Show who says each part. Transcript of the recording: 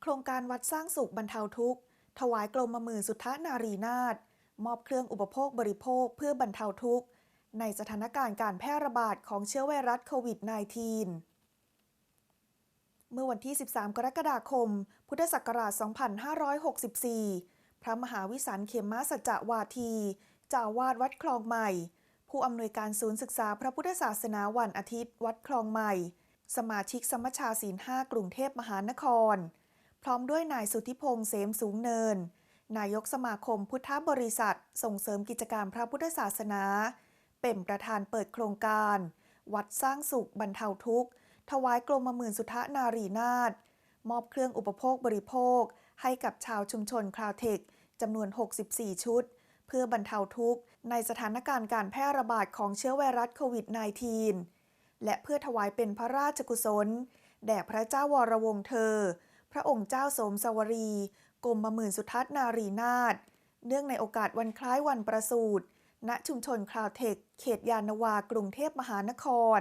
Speaker 1: โครงการวัดสร้างสุขบรรเทาทุกข์ ถวายกรมมื่นสุทธานารีนาถมอบเครื่องอุปโภคบริโภคเพื่อบรรเทาทุกข์ ในสถานการณ์การแพร่ระบาดของเชื้อไวรัสโควิด -19 เมื่อวันที่ 13 กรกฎาคม พุทธศักราช 2564 พระมหาวิสันเขมมาสัจจวาทีเจ้าอาวาดวัดคลองใหม่ ผู้อำนวยการศูนย์ศึกษาพระพุทธศาสนาวันอาทิตย์ วัดคลองใหม่ สมาชิกสมัชชาศีลห้ากรุงเทพมหานคร พร้อมด้วยนายสุทธิพงษ์เสมสูงเนิน นายกสมาคมพุทธบริษัท ส่งเสริมกิจการพระพุทธศาสนา เป็นประธานเปิดโครงการ วัดสร้างสุขบรรเทาทุกข์ ถวายกรมหมื่นสุทธนารีนาถมอบเครื่องอุปโภคบริโภค ให้กับชาวชุมชนคราวเทคจำนวน 64 ชุด เพื่อบรรเทาทุกข์ในสถานการณ์การแพร่ระบาดของเชื้อไวรัสโควิด -19 และเพื่อถวายเป็นพระราชกุศล แด่พระเจ้าวรวงเธอ พระองค์เจ้าสมสวรีกรมบหมื่นสุทัศนารีนาถเนื่องในโอกาสวันคล้ายวันประสูติณชุมชนคลาวเทค เขตยานนาวากรุงเทพมหานคร